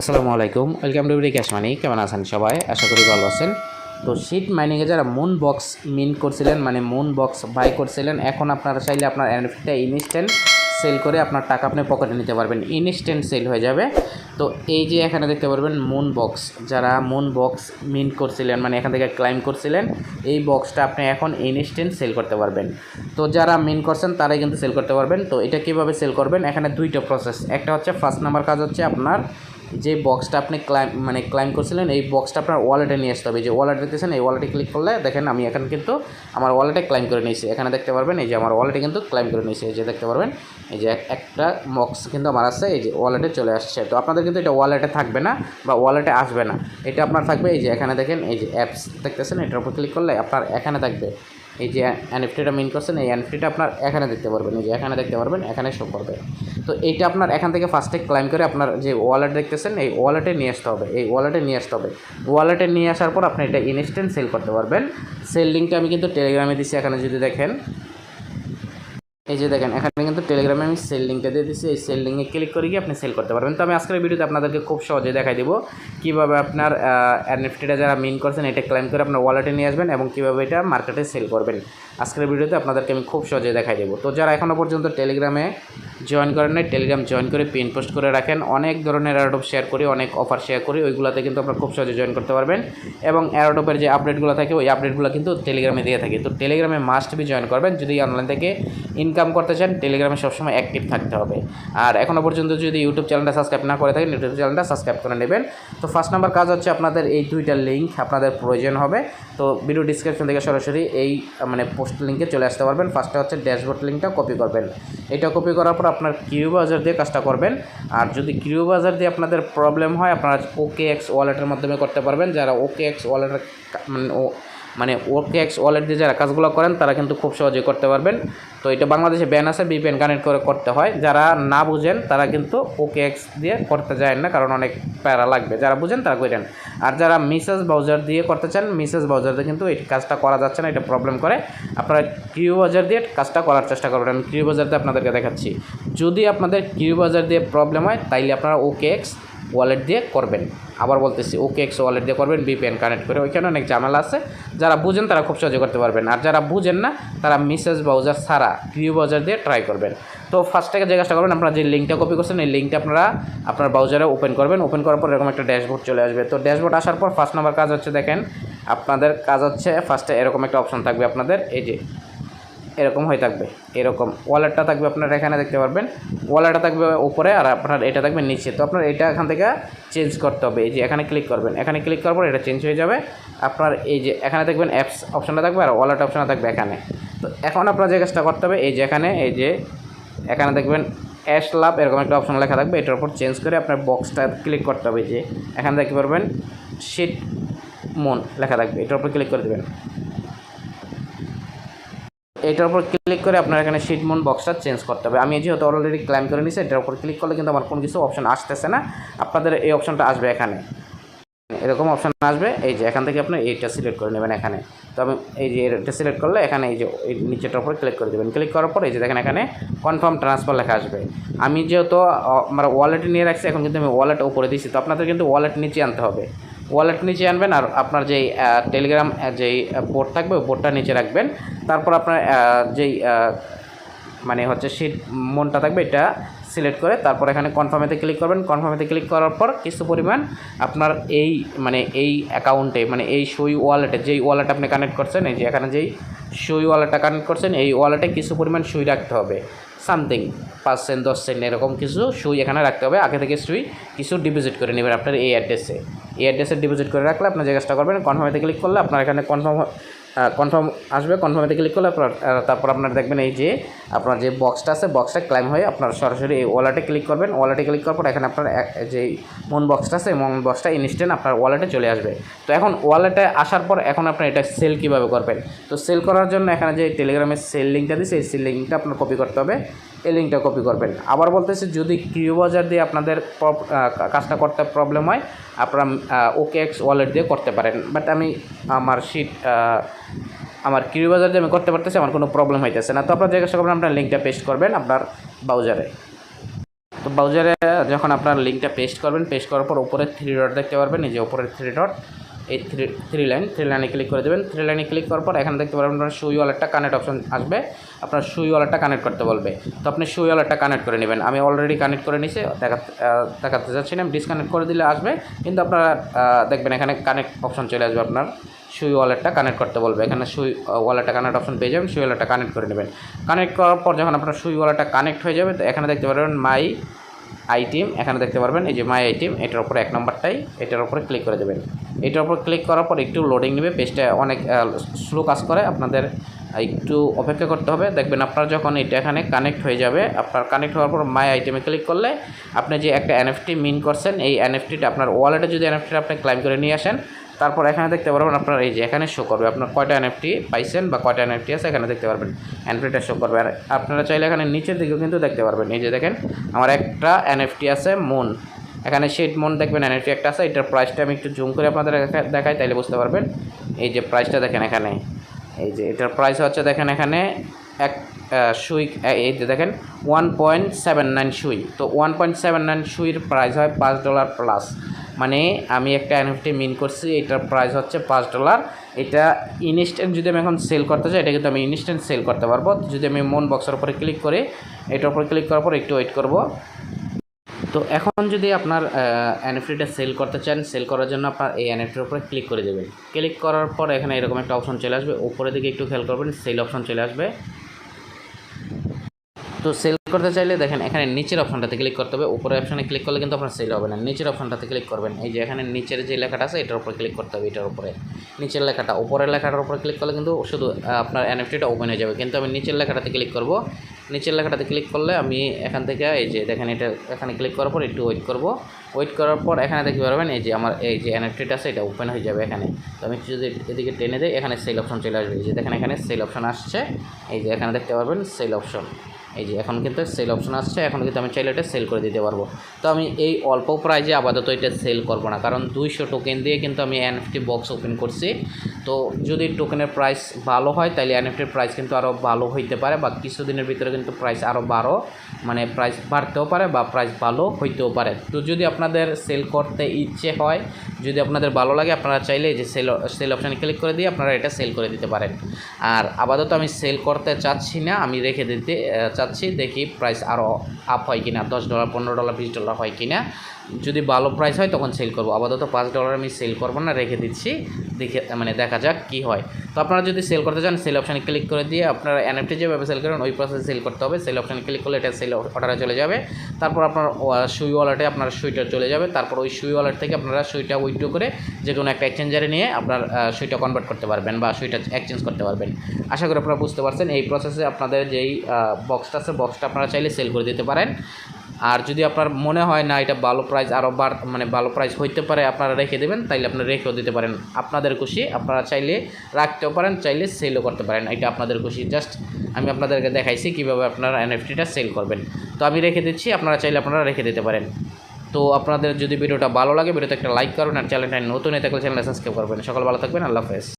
আসসালামু আলাইকুম, welcome to BD cash money, কেমন আছেন সবাই? আশা করি ভালো আছেন। তো শিট মাইনিংয়ে যারা মুন বক্স মিন করছিলেন মানে মুন বক্স বাই করছিলেন, এখন আপনারা চাইলে আপনার এনএফটিটা ইনস্ট্যান্ট সেল করে আপনার টাকা আপনি পকেটে নিতে পারবেন। ইনস্ট্যান্ট সেল হয়ে যাবে। তো এই যে এখানে দেখতে পারবেন মুন বক্স যারা মুন বক্স মিন করছিলেন মানে এখান থেকে ক্লাইম করছিলেন, এই বক্সটা আপনি এখন ইনস্ট্যান্ট সেল করতে পারবেন। তো যারা মিন করছেন, তারাই কিন্তু সেল করতে পারবেন। তো এটা কীভাবে সেল করবেন? এখানে দুইটা প্রসেস একটা হচ্ছে ফার্স্ট নাম্বার কাজ হচ্ছে আপনার যে বক্সটা আপনি ক্লাইম মানে ক্লাইম করছিলেন, এই বক্সটা আপনার ওয়ালেটে নিয়ে আসতে হবে। যে ওয়ালেট দেখতেছেন এই ওয়ালেটে ক্লিক করলে দেখেন আমি এখন কিন্তু আমার ওয়ালেটে ক্লাইম করে নিয়েছি। এখানে দেখতে পারবেন, এই যে আমার ওয়ালেটে কিন্তু ক্লাইম করে নিয়েছি। এই যে দেখতে পারবেন, এই যে একটা বক্স কিন্তু আমার আছে, এই যে ওয়ালেটে চলে আসছে। তো আপনাদের কিন্তু এটা ওয়ালেটে থাকবে না বা ওয়ালেটে আসবে না। এটা আপনার থাকবে, এই যে এখানে দেখেন, এই যে অ্যাপস দেখতেছেন, এটার উপর ক্লিক করলে আপনার এখানে থাকবে। এই যে এনএফটিটা মিন করছেন এই এনএফটিটা আপনার এখানে দেখতে পারবেন, এই যে এখানে দেখতে পারবেন, এখানে শো করবে। তো এইটা আপনার এখান থেকে ফার্স্টে ক্লাইম করে আপনার যে ওয়ালেট দেখতেছেন, এই ওয়ালেটে নিয়ে আসতে হবে, এই ওয়ালেটে নিয়ে আসতে হবে। ওয়ালেটে নিয়ে আসার পর আপনি এটা ইনস্ট্যান্ট সেল করতে পারবেন। সেল লিঙ্কটা আমি কিন্তু টেলিগ্রামে দিচ্ছি এখানে যদি দেখেন। এই যে দেখেন, এখানে কিন্তু টেলিগ্রামে আমি সেল লিঙ্কটা দিয়ে দিচ্ছি এই সেল লিঙ্কে ক্লিক করে গিয়ে আপনি সেল করতে পারবেন। তো আমি আজকের ভিডিওতে আপনাদেরকে খুব সহজে দেখাই দেবো কীভাবে আপনার এনএফটিটা যারা মিন করছেন, এটা ক্লাইম করে আপনার ওয়ালেটে নিয়ে আসবেন এবং কীভাবে এটা মার্কেটে সেল করবেন। আজকের ভিডিওতে আপনাদেরকে আমি খুব সহজে দেখাই দেবো। তো যারা এখনও পর্যন্ত টেলিগ্রামে জয়েন করেন নাই টেলিগ্রাম জয়েন করে পিন পোস্ট করে রাখেন। অনেক ধরনের অ্যারোডপ শেয়ার করি, অনেক অফার শেয়ার করি, ওইগুলোতে কিন্তু আপনারা খুব সহজে জয়েন করতে পারবেন। এবং অ্যারোডপের যে আপডেটগুলো থাকে, ওই আপডেটগুলো কিন্তু টেলিগ্রামে দিয়ে থাকে। তো টেলিগ্রামে মাস্ট বি জয়েন করবেন। যদি অনলাইন থেকে ইনকাম করতে চান টেলিগ্রামে সবসময় অ্যাক্টিভ থাকতে হবে। আর এখনও পর্যন্ত যদি ইউটিউব চ্যানেলটা সাবস্ক্রাইব না করে থাকেন ইউটিউব চ্যানেলটা সাবস্ক্রাইব করে নেবেন। তো ফার্স্ট নাম্বার কাজ হচ্ছে আপনাদের এই দুইটা লিঙ্ক আপনাদের প্রয়োজন হবে। তো ভিডিও ডিসক্রিপশন থেকে সরাসরি এই মানে পোস্ট লিঙ্কে চলে আসতে পারবেন। ফার্স্টে হচ্ছে ড্যাশবোর্ড লিঙ্কটা কপি করবেন। এটা কপি করার পর আপনার কিউ বাজার দিয়ে কাজটা করবেন। আর যদি কিউ বাজার দিয়ে আপনাদের প্রবলেম হয়, আপনারা ওকে এক্স ওয়ালেটের মাধ্যমে করতে পারবেন। যারা ওকে এক্স ওয়ালেটের মানে ও মানে ওকে এক্স ওয়ালেট দিয়ে যারা কাজগুলো করেন, তারা কিন্তু খুব সহজেই করতে পারবেন। তো এটা বাংলাদেশে ব্যান আছে বিপিএন কানেক্ট করে করতে হয়। যারা না বুঝেন, তারা কিন্তু ওকে এক্স দিয়ে করতে যায় না, কারণ অনেক প্যারা লাগবে। যারা বুঝেন, তারা করেন আর যারা মিসেস ব্রাউজার দিয়ে করতে চান মিসেস ব্রাউজার দিয়ে কিন্তু এই কাজটা করা যাচ্ছে না, এটা প্রবলেম করে। আপনারা কিউ বাজার দিয়ে কাজটা করার চেষ্টা করবেন। কিউ বাজার দিয়ে আপনাদেরকে দেখাচ্ছি। যদি আপনাদের কিউ বাজার দিয়ে প্রবলেম হয়, তাইলে আপনারা ওকে এক্স ওয়ালেট দিয়ে করবেন। আবার বলতেছি ওকে এক্স ওয়ালেট দিয়ে করবেন বিপিএন কানেক্ট করে ওইখানে অনেক ঝামেলা আছে। যারা বুঝেন তারা খুব সহজে করতে পারবেন। আর যারা বুঝেন না, তারা মিসেস ব্রাউজার সারা কিউ ব্রাউজার দিয়ে ট্রাই করবেন। তো ফার্স্ট থেকে যে কাজটা করবেন, আপনারা যে লিঙ্কটা কপি করছেন, এই লিঙ্কটা আপনারা আপনার ব্রাউজারে ওপেন করবেন। ওপেন করার পর এরকম একটা ড্যাশবোর্ড চলে আসবে। তো ড্যাশবোর্ড আসার পর ফার্স্ট নাম্বার কাজ হচ্ছে দেখেন, আপনাদের কাজ হচ্ছে ফার্স্টে এরকম একটা অপশন থাকবে আপনাদের। এই যে এরকম হয়ে থাকবে। এরকম ওয়ালেটটা থাকবে আপনারা এখানে দেখতে পারবেন। ওয়ালেটটা থাকবে উপরে আর আপনার এটা থাকবে নিচে। তো আপনার এটা এখান থেকে চেঞ্জ করতে হবে। এই যে এখানে ক্লিক করবেন। এখানে ক্লিক করার পর এটা চেঞ্জ হয়ে যাবে। আপনার এই যে এখানে দেখবেন অ্যাপস অপশনটা থাকবে আর ওয়ালেট অপশানটা থাকবে এখানে। তো এখন আপনার যে কাজটা করতে হবে, এই যে এখানে, এই যে এখানে দেখবেন অ্যাশ লাভ এরকম একটা অপশন লেখা থাকবে। এটার উপর চেঞ্জ করে আপনার বক্সটা ক্লিক করতে হবে। যে এখানে দেখতে পারবেন শিট মন লেখা থাকবে। এটার উপর ক্লিক করে দেবেন। এটার উপর ক্লিক করে আপনার এখানে শিটমন বক্সটা চেঞ্জ করতে হবে। আমি যেহেতু অলরেডি ক্লাইম করে নিয়েছি এটার উপর ক্লিক করলে কিন্তু আমার কোনো কিছু অপশান আসতেছে না। আপনাদের এই অপশানটা আসবে এখানে। এরকম অপশান আসবে, এই যে এখান থেকে আপনি এইটা সিলেক্ট করে নেবেন এখানে। তো আমি এই যে এটা সিলেক্ট করলে এখানে এই যে এই নিচেটার উপর ক্লিক করে দেবেন। ক্লিক করার পর এই যে দেখেন এখানে কনফার্ম ট্রান্সফার লেখা আসবে। আমি যেহেতু আমার ওয়ালেটে নিয়ে রাখছি, এখন কিন্তু আমি ওয়ালেট উপরে দিচ্ছি তো আপনাদের কিন্তু ওয়ালেট নিচে আনতে হবে। ওয়ালেট নিচে আনবেন আর আপনার যেই টেলিগ্রাম যেই বোর্ড থাকবে, ওই বোর্ডটা নিচে রাখবেন। তারপর আপনার যেই মানে হচ্ছে শিট মনটা থাকবে, এটা সিলেক্ট করে তারপর এখানে কনফার্মেতে ক্লিক করবেন। কনফার্মেতে ক্লিক করার পর কিছু পরিমাণ আপনার এই মানে এই অ্যাকাউন্টে মানে এই সই ওয়ালেটে যেই ওয়ালেট আপনি কানেক্ট করছেন, এই যে এখানে যেই সই ওয়ালেটটা কানেক্ট করছেন, এই ওয়ালেটে কিছু পরিমাণ সুই রাখতে হবে। সামথিং পাঁচ সেন্ট দশ সেন্ট এরকম কিছু সুই এখানে রাখতে হবে। আগে থেকে সুই কিছু ডিপোজিট করে নেবেন আপনার এই অ্যাড্রেসে এই অ্যাড্রেসে ডিপোজিট করে রাখলে আপনার যে কাজটা করবেন কনফার্মেতে ক্লিক করলে আপনার এখানে কনফার্ম কনফার্ম আসবে কনফার্মেতে ক্লিক করলে আপনার তারপর আপনার দেখবেন এই যে আপনার যে বক্সটা আছে বক্সটা ক্লাইম হয়ে আপনার সরাসরি এই ওয়ালেটে ক্লিক করবেন। ওয়ালেটে ক্লিক করার পর এখানে আপনার যে মন বক্সটা আছে মন বক্সটা ইনস্ট্যান্ট আপনার ওয়ালেটে চলে আসবে। তো এখন ওয়ালেটে আসার পর এখন আপনার এটা সেল কীভাবে করবেন? তো সেল করার জন্য এখানে যে টেলিগ্রামের সেল লিঙ্কটা দিচ্ছে সেই সেল লিঙ্কটা আপনার কপি করতে হবে। এই লিঙ্কটা কপি করবেন। আবার বলতেছি, যদি কিউ বাজার দিয়ে আপনাদের কাজটা করতে প্রবলেম হয়, আপনারা ওকে এক্স ওয়ালেট দিয়ে করতে পারেন। বাট আমি আমার শিট আমার কিউ বাজার দিয়ে আমি করতে পারতেছি, আমার কোনো প্রবলেম হইতেছে না। তো আপনার কাজটা করবেন, আপনার লিঙ্কটা পেস্ট করবেন আপনার ব্রাউজারে তো ব্রাউজারে যখন আপনার লিঙ্কটা পেস্ট করবেন পেস্ট করার পর উপরে থ্রি ডট দেখতে পারবেন, এই যে উপরের থ্রি ডট এই থ্রি থ্রি লাইন থ্রি লাইনে ক্লিক করে দেবেন। থ্রি লাইনে ক্লিক করার পর এখানে দেখতে পারবেন আপনার সুই ওয়ালেটটা কানেক্ট অপশন আসবে। আপনার সুই ওয়ালেটটা কানেক্ট করতে বলবে। তো আপনি সুই ওয়ালেটটা কানেক্ট করে নেবেন। আমি অলরেডি কানেক্ট করে নিছি আহ, দেখাতে যাচ্ছি না ডিসকানেক্ট করে দিলে আসবে। কিন্তু আপনারা দেখবেন এখানে কানেক্ট অপশন চলে আসবে আপনার। সুই ওয়ালেটটা কানেক্ট করতে বলবে। এখানে সুই ওয়ালেটটা কানেক্ট অপশন পেয়ে যাবেন সুই ওয়ালেটটা কানেক্ট করে নেবেন। কানেক্ট করার পর যখন আপনার সুই ওয়ালেটটা কানেক্ট হয়ে যাবে তো এখানে দেখতে পারবেন মাই আইটেম এখানে দেখতে পারবেন, এই যে মাই আইটেম এটার উপরে এক নম্বরটাই, এটার উপরে ক্লিক করে দেবেন এটার উপর ক্লিক করার পর একটু লোডিং নেবে পেজটা অনেক স্লো কাজ করে, আপনাদের একটু অপেক্ষা করতে হবে। দেখবেন আপনার যখন এটা এখানে কানেক্ট হয়ে যাবে, আপনার কানেক্ট হওয়ার পর মাই আইটেমে ক্লিক করলে আপনি যে একটা এনএফটি মিন করছেন, এই এনএফটিটা আপনার ওয়ালেটে যদি এনএফটিটা আপনি ক্লাইম করে নিয়ে আসেন তারপর এখানে দেখতে পারবেন আপনার এই যে এখানে শো করবে। আপনার কয়টা এনএফটি পাইছেন বা কয়টা এনএফটি আছে এখানে দেখতে পারবেন। এনএফটিটা শো করবে। আর আপনারা চাইলে এখানে নিচের দিকেও কিন্তু দেখতে পারবেন। এই যে দেখেন, আমার একটা এনএফটি আছে মুন এখানে শেড মন দেখবেন এনএফটি একটা আছে। এটার প্রাইসটা আমি একটু জুম করে আপনাদের দেখা- দেখাই, তাইলে বুঝতে পারবেন। এই যে প্রাইসটা দেখেন এখানে। এই যে এটার প্রাইস হচ্ছে দেখেন এখানে এক সুই এই যে দেখেন ওয়ান পয়েন্ট সেভেন নাইন সুই। তো ওয়ান পয়েন্ট সেভেন নাইন সুইর প্রাইস হয় পাঁচ ডলার প্লাস মানে আমি একটা এনএফটি মিন করছি, এটার প্রাইস হচ্ছে পাঁচ ডলার এটা ইনস্ট্যান্ট যদি আমি এখন সেল করতে চাই, এটা কিন্তু আমি ইনস্ট্যান্ট সেল করতে পারব। যদি আমি মন বক্সের উপরে ক্লিক করে, এটার উপরে ক্লিক করার পর একটু ওয়েট করব। তো এখন যদি আপনার এনএফটিটা সেল করতে চান সেল করার জন্য আপনার এই এনএফটির উপরে ক্লিক করে দেবেন। ক্লিক করার পর এখানে এরকম একটা অপশন চলে আসবে। উপরের দিকে একটু খেয়াল করবেন সেল অপশন চলে আসবে। তো সেল করতে চাইলে দেখেন এখানে নিচের অপশনটাতে ক্লিক করতে হবে। উপরের অপশানে ক্লিক করলে কিন্তু আপনার সেল হবে না। নিচের অপশনটাতে ক্লিক করবেন। এই যে এখানে নিচের যে লেখাটা আছে, এটার উপরে ক্লিক করতে হবে এটার উপরে। নিচের লেখাটা, উপরের লেখাটার উপরে ক্লিক করলে কিন্তু শুধু আপনার এনএফটিটা ওপেন হয়ে যাবে। কিন্তু আমি নিচের লেখাটাতে ক্লিক করব। নিচের লেখাটাতে ক্লিক করলে আমি এখান থেকে, এই যে দেখেন এটা এখানে ক্লিক করার পর একটু ওয়েট করব। ওয়েট করার পর এখানে দেখতে পারবেন, এই যে আমার, এই যে এনএফটিটা আছে, এটা ওপেন হয়ে যাবে এখানে। তো আমি যদি এদিকে টেনে দিই, এখানে সেল অপশন চলে আসবে। এই যে দেখেন এখানে সেল অপশন আসছে। এই যে এখানে দেখতে পারবেন সেল অপশন এই যে এখন কিন্তু সেল অপশন আসছে, এখন কিন্তু আমি চাইলে এটা সেল করে দিতে পারব। তো আমি এই অল্প প্রাইজে আপাতত এটা সেল করব না, কারণ দুইশো টোকেন দিয়ে কিন্তু আমি এনএফটি বক্স ওপেন করছি। তো যদি টোকেনের প্রাইস ভালো হয় তাহলে এনএফটির প্রাইস কিন্তু আরও ভালো হইতে পারে, বা কিছুদিনের ভিতরে কিন্তু প্রাইস আরও বাড়ো মানে প্রাইস বাড়তেও পারে, বা প্রাইস ভালো হইতেও পারে। তো যদি আপনাদের সেল করতে ইচ্ছে হয়, যদি আপনাদের ভালো লাগে, আপনারা চাইলে যে সেল সেল অপশানে ক্লিক করে দিয়ে আপনারা এটা সেল করে দিতে পারেন। আর আপাতত আমি সেল করতে চাচ্ছি না, আমি রেখে দিতে চাচ্ছি, দেখি প্রাইস আরও আপ হয় কিনা, দশ ডলার পনেরো ডলার বিশ ডলার হয় কিনা। যদি ভালো প্রাইস হয় তখন সেল করব। আপাতত পাঁচ ডলার আমি সেল করব না, রেখে দিচ্ছি। দেখে মানে দেখা যাক কি হয়। তো আপনারা যদি সেল করতে চান সেল অপশানে ক্লিক করে দিয়ে আপনারা এনএফটি যেভাবে সেল করেন, ওই প্রসেসে সেল করতে হবে। সেল অপশানে ক্লিক করলে এটা সেল অর্ডারে চলে যাবে। তারপর আপনার সুই ওয়ালেটে আপনার সুইটা চলে যাবে। তারপর ওই সুই ওয়ালেট থেকে আপনারা সুইটা উইথড্র করে যে কোনো একটা এক্সচেঞ্জারে নিয়ে আপনার সুইটা কনভার্ট করতে পারবেন বা সুইটা এক্সচেঞ্জ করতে পারবেন। আশা করি আপনারা বুঝতে পারছেন, এই প্রসেসে আপনাদের যেই বক্সটা আছে বক্সটা আপনারা চাইলে সেল করে দিতে পারেন। আর যদি আপনার মনে হয় না এটা ভালো প্রাইস আরও বার মানে ভালো প্রাইস হইতে পারে, আপনারা রেখে দেবেন, তাইলে আপনারা রেখেও দিতে পারেন। আপনাদের খুশি, আপনারা চাইলে রাখতেও পারেন, চাইলে সেলও করতে পারেন। এটা আপনাদের খুশি। জাস্ট আমি আপনাদেরকে দেখাইছি কীভাবে আপনারা এনএফটিটা সেল করবেন। তো আমি রেখে দিচ্ছি, আপনারা চাইলে আপনারা রেখে দিতে পারেন। তো আপনাদের যদি ভিডিওটা ভালো লাগে, ভিডিওতে একটা লাইক করুন আর চ্যানেলটা নতুন এতে থাকলে চ্যানেলটা সাবস্ক্রাইব করবেন। সকাল ভালো থাকবেন, আল্লাহ হাফেজ।